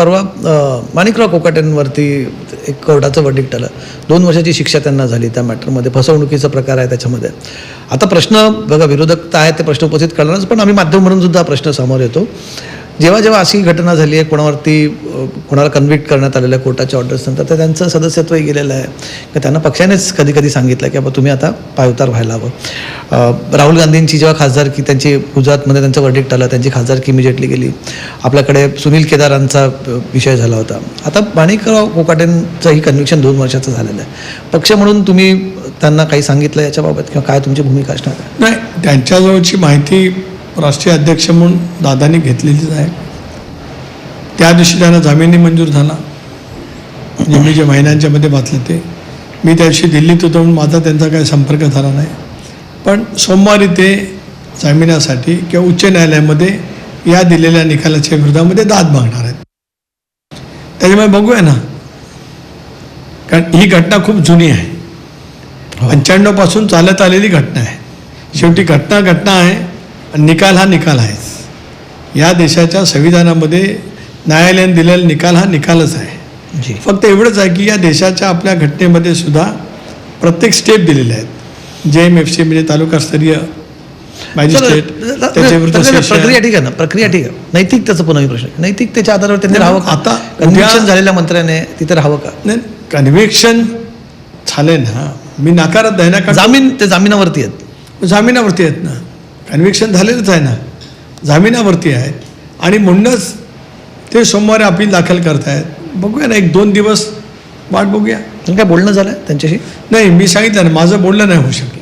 परवा माणिकराव कोकाटेंवरती एक कोर्टाचं वर्डिक्ट आलं. दोन वर्षाची शिक्षा त्यांना झाली त्या मॅटरमध्ये. फसवणुकीचा प्रकार आहे त्याच्यामध्ये. आता प्रश्न बघा विरोधक तर आहे ते प्रश्न उपस्थित करणारच पण आम्ही माध्यम म्हणून सुद्धा प्रश्न समोर येतो. जेव्हा जेव्हा अशी घटना झाली आहे कोणावरती कोणाला कन्व्हिक्ट करण्यात आलेलं आहे कोर्टाच्या ऑर्डर्स नंतर तर त्यांचं सदस्यत्वही गेलेलं आहे. की त्यांना पक्षानेच कधी कधी सांगितलं की बाबा तुम्ही आता पायउतार व्हायला हवं. राहुल गांधींची जेव्हा खासदारकी त्यांची गुजरातमध्ये त्यांचं वर्डिक्ट आलं त्यांची खासदारकी इमिजिएटली गेली. आपल्याकडे सुनील केदारांचा विषय झाला होता. आता माणिकराव कोकाटेंचंही कन्व्हिक्शन दोन वर्षाचं झालेलं आहे. पक्ष म्हणून तुम्ही त्यांना काही सांगितलं याच्याबाबत किंवा काय तुमची भूमिका असणार? नाही त्यांच्याजवळची माहिती राष्ट्रीय अध्यक्ष म्हणून दादांनी घेतलेलीच आहे. त्या दिवशी त्यांना जामीनही मंजूर झाला. म्हणजे मी जे महिन्यांच्या मध्ये वाचलं ते मी त्या दिवशी दिल्लीत होतो म्हणून माझा त्यांचा काही संपर्क झाला नाही. पण सोमवारी ते जामिनासाठी किंवा उच्च न्यायालयामध्ये या दिलेल्या निकालाच्या विरोधामध्ये दाद मागणार आहेत. त्याच्यामुळे बघूया ना. कारण ही घटना खूप जुनी आहे. पंच्याण्णवपासून चालत आलेली घटना आहे. शेवटी घटना घटना आहे. निकाल हा निकाल आहेच. या देशाच्या संविधानामध्ये न्यायालयाने दिलेला निकाल हा निकालच आहे. जी. फक्त एवढंच आहे की या देशाच्या आपल्या घटनेमध्ये सुद्धा प्रत्येक स्टेप दिलेले आहेत. जे एम एफ सी म्हणजे तालुकास्तरीय मॅजिस्ट्रेट प्रक्रिया ठीक आहे ना प्रक्रिया ठीक आहे. नैतिकतेचा पुन्हा प्रश्न आहे. नैतिकतेच्या आधारावर त्यांनी राहावं का? आता कन्व्हिक्शन झालेल्या मंत्र्याने तिथे राहावं का? नाही कन्व्हिक्शन झाले ना. मी नाकारत नाही ना जामीन ते जामिनावरती आहेत. जामिनावरती आहेत ना. कन्व्हिक्शन झालेलंच आहे ना. जामिनावरती आहेत आणि म्हणूनच ते सोमवारी अपील दाखल करतायत. बघूया ना एक दोन दिवस वाट बघूया. काय बोलणं झालं त्यांच्याशी? नाही मी सांगितलं ना माझं बोलणं नाही होऊ शकेल.